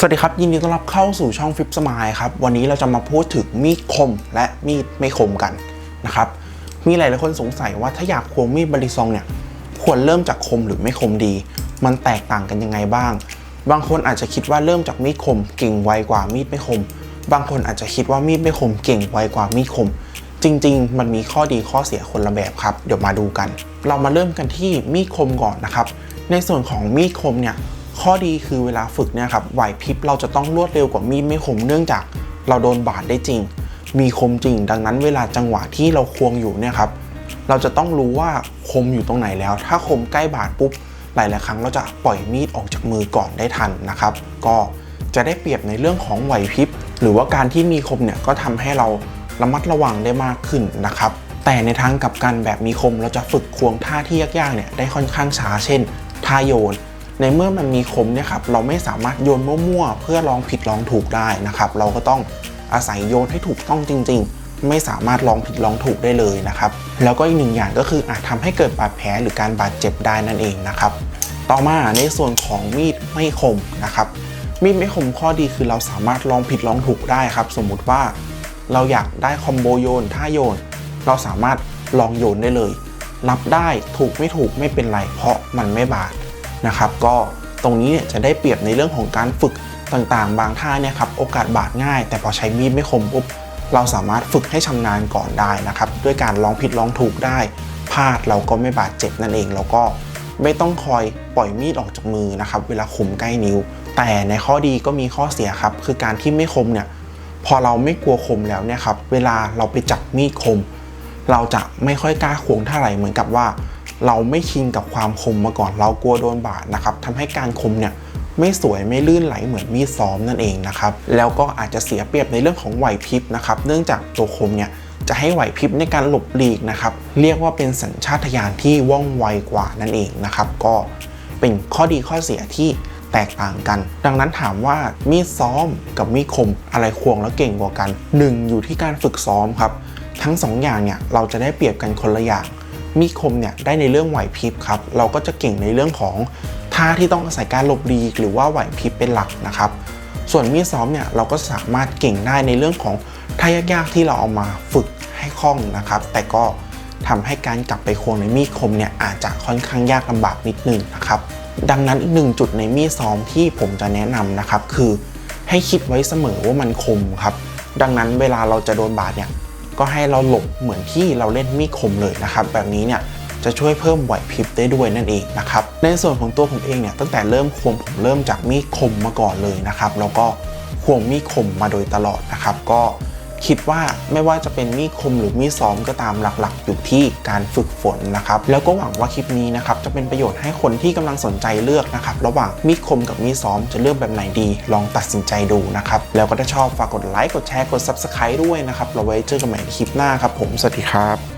สวัสดีครับ ยินดีต้อนรับเข้าสู่ช่องฟิปสมายครับ วันนี้เราจะมาพูดถึงมีดคมและมีดไม่คมกันนะครับ มีหลายๆคนสงสัยว่าถ้าอยากควงมีดบริซองเนี่ย ควรเริ่มจากคมหรือไม่คมดี มันแตกต่างกันยังไงบ้าง บางคนอาจจะคิดว่าเริ่มจากมีดคมเก่งไวกว่ามีดไม่คม บางคนอาจจะคิดว่ามีดไม่คมเก่งไวกว่ามีดคม จริง ๆ มันมีข้อดีข้อเสียคนละแบบครับ เดี๋ยวมาดูกัน เรามาเริ่มกันที่มีดคมก่อนนะครับ ในส่วนของมีดคมเนี่ย ข้อดีคือเวลาฝึกเนี่ยครับไหวพริบเราจะต้องรวดเร็วกว่ามีดไม่คมเนื่องจากเราโดนบาดได้จริง มีคมจริง ดังนั้นเวลาจังหวะที่เราควงอยู่เนี่ยครับเราจะต้องรู้ว่าคมอยู่ตรงไหนแล้ว ถ้าคมใกล้บาดปุ๊บหลายๆครั้งเราจะปล่อยมีดออกจากมือก่อนได้ทันนะครับ ก็จะได้เปรียบในเรื่องของไหวพริบหรือว่าการที่มีคมเนี่ยก็ทำให้เราระมัดระวังได้มากขึ้นนะครับ แต่ในทางกลับกันแบบมีคมเราจะฝึกควงท่าที่ยากๆเนี่ยได้ค่อนข้างช้าเช่นท่าโยน ในเมื่อมันมีคมเนี่ยครับเราไม่สามารถโยนมั่วๆเพื่อลองผิดลองถูกได้นะครับเราก็ต้องอาศัยโยนให้ถูกต้องจริง ๆ ไม่สามารถลองผิดลองถูกได้เลยนะครับแล้วก็อีกหนึ่งอย่างก็คืออาจทำให้เกิดบาดแผลหรือการบาดเจ็บได้นั่นเองนะครับต่อมาในส่วนของมีดไม่คมนะครับมีดไม่คมข้อดีคือเราสามารถลองผิดลองถูกได้ครับ สมมุติว่าเราอยากได้คอมโบโยนท่าโยน เราสามารถลองโยนได้เลย รับได้ถูกไม่ถูกไม่เป็นไรเพราะมันไม่บาด นะครับ ก็ตรงนี้เนี่ยจะได้เปรียบในเรื่องของการฝึกต่างๆ บางท่าเนี่ยครับโอกาสบาดง่าย แต่พอใช้มีดไม่คมปุ๊บเราสามารถฝึกให้ชำนาญก่อนได้นะครับ ด้วยการลองผิดลองถูกได้พลาดเราก็ไม่บาดเจ็บนั่นเองแล้วก็ไม่ต้องคอยปล่อยมีดออกจากมือนะครับ เวลาคมใกล้นิ้ว แต่ในข้อดีก็มีข้อเสียครับ คือการที่ไม่คมเนี่ยพอเราไม่กลัวคมแล้วเนี่ยครับ เวลาเราไปจับมีดคม เราจะไม่ค่อยกล้าควงเท่าไหร่เหมือนกับว่า เราไม่ชินกับความคมมาก่อน เรากลัวโดนบาดนะครับทำให้การคมเนี่ยไม่สวยไม่ลื่นไหลเหมือนมีดซ้อมนั่นเองนะครับ แล้วก็อาจจะเสียเปรียบในเรื่องของไหวพริบนะครับ เนื่องจากตัวคมเนี่ยจะให้ไหวพริบในการหลบหลีกนะครับ เรียกว่าเป็นสัญชาตญาณที่ว่องไวกว่านั่นเองนะครับ ก็เป็นข้อดีข้อเสียที่แตกต่างกัน ดังนั้นถามว่ามีดซ้อมกับมีดคมอะไรควงแล้วเก่งกว่ากันหนึ่งอยู่ที่การฝึกซ้อมครับ ทั้งสองอย่างเนี่ยเราจะได้เปรียบกันคนละอย่าง มีดคมเนี่ยได้ในเรื่องไหวพริบครับ เราก็จะเก่งในเรื่องของท่าที่ต้องอาศัยการหลบหลีกหรือว่าไหวพริบเป็นหลักนะครับ ส่วนมีดซ้อมเนี่ยเราก็สามารถเก่งได้ในเรื่องของท่ายากๆที่เราเอามาฝึกให้คล่องนะครับ แต่ก็ทำให้การกลับไปควงในมีดคมเนี่ยอาจจะค่อนข้างยากลำบากนิดนึงนะครับ ดังนั้นอีกหนึ่งจุดในมีดซ้อมที่ผมจะแนะนำนะครับ คือให้คิดไว้เสมอว่ามันคมครับ ดังนั้นเวลาเราจะโดนบาดเนี่ย ก็ให้เราหลบเหมือนที่เราเล่นมีดคมเลยนะครับ แบบนี้เนี่ยจะช่วยเพิ่มไหวพริบได้ด้วยนั่นเองนะครับ ในส่วนของตัวผมเองเนี่ยตั้งแต่เริ่มควงผมเริ่มจากมีดคมมาก่อนเลยนะครับ แล้วก็ควงมีดคมมาโดยตลอดนะครับ ก็ คิดว่าไม่ว่าจะเป็นมีดคมหรือมีดซ้อมก็ตามหลักๆ อยู่ที่การฝึกฝนนะครับ แล้วก็หวังว่าคลิปนี้นะครับจะเป็นประโยชน์ให้คนที่กำลังสนใจเลือกนะครับระหว่างมีดคมกับมีดซ้อมจะเลือกแบบไหนดี ลองตัดสินใจดูนะครับแล้วก็ถ้าชอบฝากกดไลค์กดแชร์กด subscribe ด้วยนะครับเราไว้เจอกันใหม่ในคลิปหน้าครับผมสวัสดีครับ